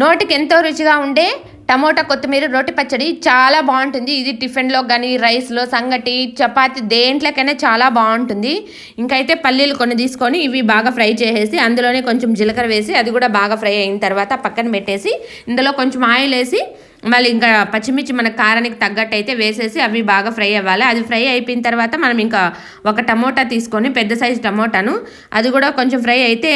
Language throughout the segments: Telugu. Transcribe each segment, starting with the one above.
నోటికి ఎంతో రుచిగా ఉండే టమోటా కొత్తిమీర రోటి పచ్చడి చాలా బాగుంటుంది. ఇది టిఫిన్లో కానీ రైస్లో సంగటి చపాతి దేంట్లోకైనా చాలా బాగుంటుంది. ఇంకైతే పల్లీలు కొన్ని తీసుకొని ఇవి బాగా ఫ్రై చేసేసి అందులోనే కొంచెం జీలకర్ర వేసి అది కూడా బాగా ఫ్రై అయిన తర్వాత పక్కన పెట్టేసి ఇందులో కొంచెం ఆయిల్ వేసి మళ్ళీ ఇంకా పచ్చిమిర్చి మన కారానికి తగ్గట్టు అయితే వేసేసి అవి బాగా ఫ్రై అవ్వాలి. అది ఫ్రై అయిపోయిన తర్వాత మనం ఇంకా ఒక టమోటా తీసుకొని పెద్ద సైజు టమోటాను. అది కూడా కొంచెం ఫ్రై అయితే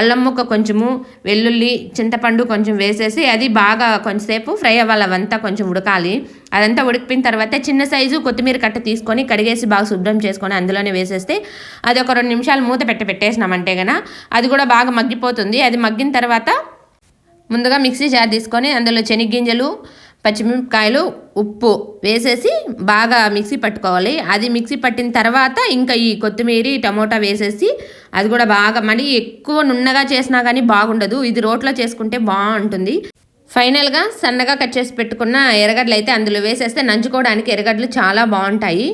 అల్లం ముక్క కొంచెము వెల్లుల్లి చింతపండు కొంచెం వేసేసి అది బాగా కొంచెంసేపు ఫ్రై అవ్వాలి. అవంతా కొంచెం ఉడకాలి. అదంతా ఉడికిపోయిన తర్వాత చిన్న సైజు కొత్తిమీర కట్ట తీసుకొని కడిగేసి బాగా శుభ్రం చేసుకొని అందులోనే వేసేస్తే అది ఒక రెండు నిమిషాలు మూత పెట్టి పెట్టేసినామంటే గన అది కూడా బాగా మగ్గిపోతుంది. అది మగ్గిన తర్వాత ముందుగా మిక్సీ జార్ తీసుకొని అందులో శనగ్గింజలు పచ్చిమిరపకాయలు ఉప్పు వేసేసి బాగా మిక్సీ పట్టుకోవాలి. అది మిక్సీ పట్టిన తర్వాత ఇంకా ఈ కొత్తిమీర టమోటా వేసేసి అది కూడా బాగా మళ్ళీ ఎక్కువ నున్నగా చేసినా కానీ బాగుండదు. ఇది రోట్లో చేసుకుంటే బాగుంటుంది. ఫైనల్గా సన్నగా కట్ చేసి పెట్టుకున్న ఎర్రగడ్డలు అయితే అందులో వేసేస్తే నంచుకోవడానికి ఎర్రగడ్డలు చాలా బాగుంటాయి.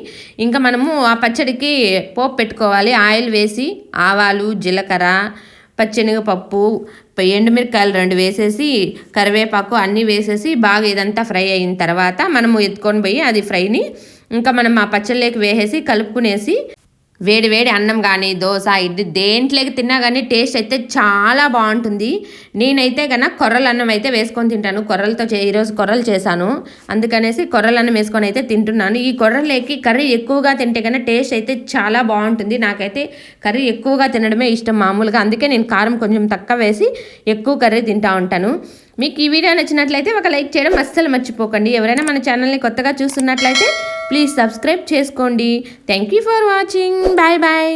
ఇంకా మనము ఆ పచ్చడికి పోపు పెట్టుకోవాలి. ఆయిల్ వేసి ఆవాలు జీలకర్ర పచ్చెనగపప్పు ఎండుమిరకాయలు రెండు వేసేసి కరివేపాకు అన్నీ వేసేసి బాగా ఇదంతా ఫ్రై అయిన తర్వాత మనము ఎత్తుకొని పోయి అది ఫ్రైని ఇంకా మనం ఆ పచ్చళ్ళకి వేసేసి కలుపుకునేసి వేడి వేడి అన్నం కానీ దోశ ఇడ్లీ దేంట్లోకి తిన్నా కానీ టేస్ట్ అయితే చాలా బాగుంటుంది. నేనైతే కన్నా కొర్రల అన్నం అయితే వేసుకొని తింటాను. కొర్రలతో చే ఈరోజు కొర్రలు చేశాను. అందుకనేసి కొర్రల అన్నం వేసుకొని అయితే తింటున్నాను. ఈ కొర్రలేకి కర్రీ ఎక్కువగా తింటే కన్నా టేస్ట్ అయితే చాలా బాగుంటుంది. నాకైతే కర్రీ ఎక్కువగా తినడమే ఇష్టం మామూలుగా. అందుకే నేను కారం కొంచెం తక్కువ వేసి ఎక్కువ కర్రీ తింటూ ఉంటాను. మీకు ఈ వీడియో నచ్చినట్లయితే ఒక లైక్ చేయడం అస్సలు మర్చిపోకండి. ఎవరైనా మన ఛానల్ని కొత్తగా చూస్తున్నట్లయితే ప్లీజ్ సబ్స్క్రైబ్ చేసుకోండి. Thank you for watching bye bye